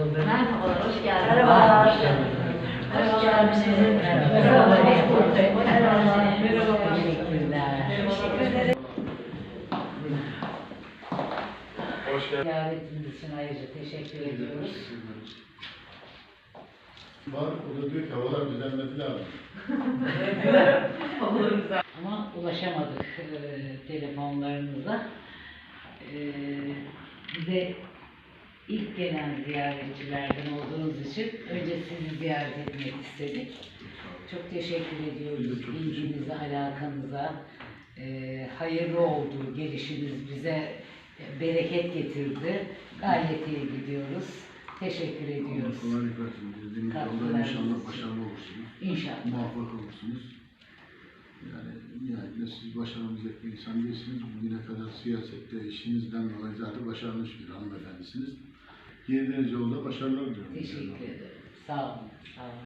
bulduk. Merhabalar, hoş geldiniz. Merhabalar. Hoş geldiniz. Hoş geldiniz. Merhaba. Merhaba. Merhaba. Teşekkürler. Hoş geldin. Ziyaretiniz için ayrıca teşekkür ediyoruz. Var, o da diyor ki havalar düzenmesi lazım. Ama ulaşamadık e, telefonlarınıza. E, bize ilk gelen ziyaretçilerden olduğunuz için önce sizi ziyaret etmek istedik. Çok teşekkür ediyoruz ilginize, alakanıza. E, hayırlı oldu gelişiniz bize e, bereket getirdi. Gayet iyi gidiyoruz. Teşekkür Allah ediyoruz. kolaylık versin. Yolda Katkılarınız inşallah başarılı olursunuz. İnşallah. Muvaffak olursunuz. Yani nihayetinde siz başaramayacak bir insan değilsiniz. Bugüne kadar siyasette işinizden dolayı zaten başarmış bir hanımefendisiniz. Girdiğiniz yolda başarılar diliyorum. Teşekkür ederim. Sağ olun. Sağ olun.